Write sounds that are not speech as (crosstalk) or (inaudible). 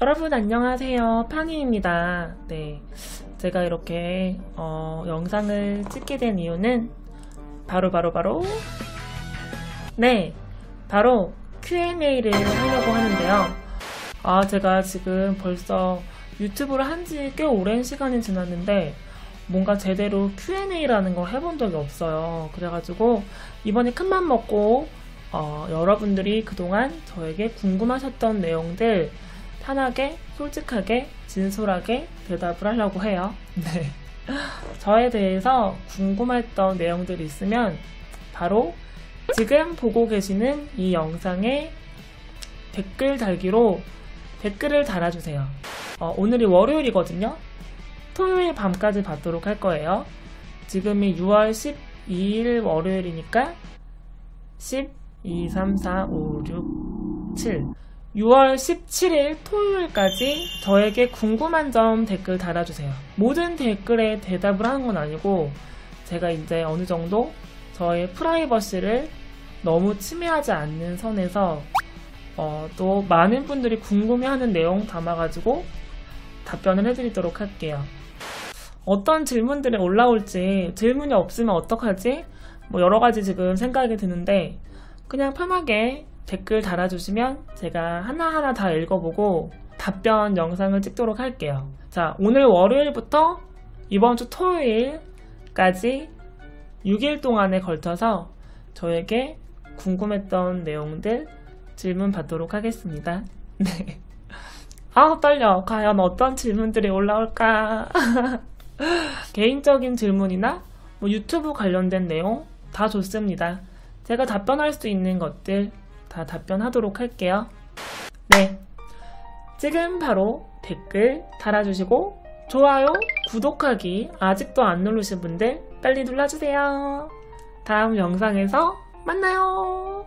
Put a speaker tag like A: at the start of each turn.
A: 여러분 안녕하세요. 팡이입니다. 네. 제가 이렇게 어, 영상을 찍게 된 이유는 바로 바로 바로 네. 바로 Q&A를 하려고 하는데요. 아 제가 지금 벌써 유튜브를 한 지 꽤 오랜 시간이 지났는데 뭔가 제대로 Q&A라는 걸 해본 적이 없어요. 그래가지고 이번에 큰맘 먹고 어, 여러분들이 그동안 저에게 궁금하셨던 내용들 편하게, 솔직하게, 진솔하게 대답을 하려고 해요. 네. (laughs) 저에 대해서 궁금했던 내용들이 있으면 바로 지금 보고 계시는 이 영상에 댓글 달기로 댓글을 달아주세요. 어, 오늘이 월요일이거든요. 토요일 밤까지 받도록 할 거예요. 지금이 6월 12일 월요일이니까 10, 2, 3, 4, 5, 6, 7. 6월 17일 토요일까지 저에게 궁금한 점 댓글 달아주세요. 모든 댓글에 대답을 하는 건 아니고 제가 이제 어느 정도 저의 프라이버시를 너무 침해하지 않는 선에서 어, 또 많은 분들이 궁금해하는 내용 담아가지고 답변을 해드리도록 할게요. 어떤 질문들이 올라올지 질문이 없으면 어떡하지? 뭐 여러 가지 지금 생각이 드는데 그냥 편하게 댓글 달아주시면 제가 하나하나 다 읽어보고 답변 영상을 찍도록 할게요. 자, 오늘 월요일부터 이번 주 토요일까지 6일 동안에 걸쳐서 저에게 궁금했던 내용들 질문 받도록 하겠습니다. (laughs) 네. 아, 떨려. 과연 어떤 질문들이 올라올까? (laughs) 개인적인 질문이나 뭐 유튜브 관련된 내용 다 좋습니다. 제가 답변할 수 있는 것들 다 답변하도록 할게요. 네. 지금 바로 댓글 달아주시고 좋아요, 구독하기 아직도 안 누르신 분들 빨리 눌러주세요. 다음 영상에서 만나요.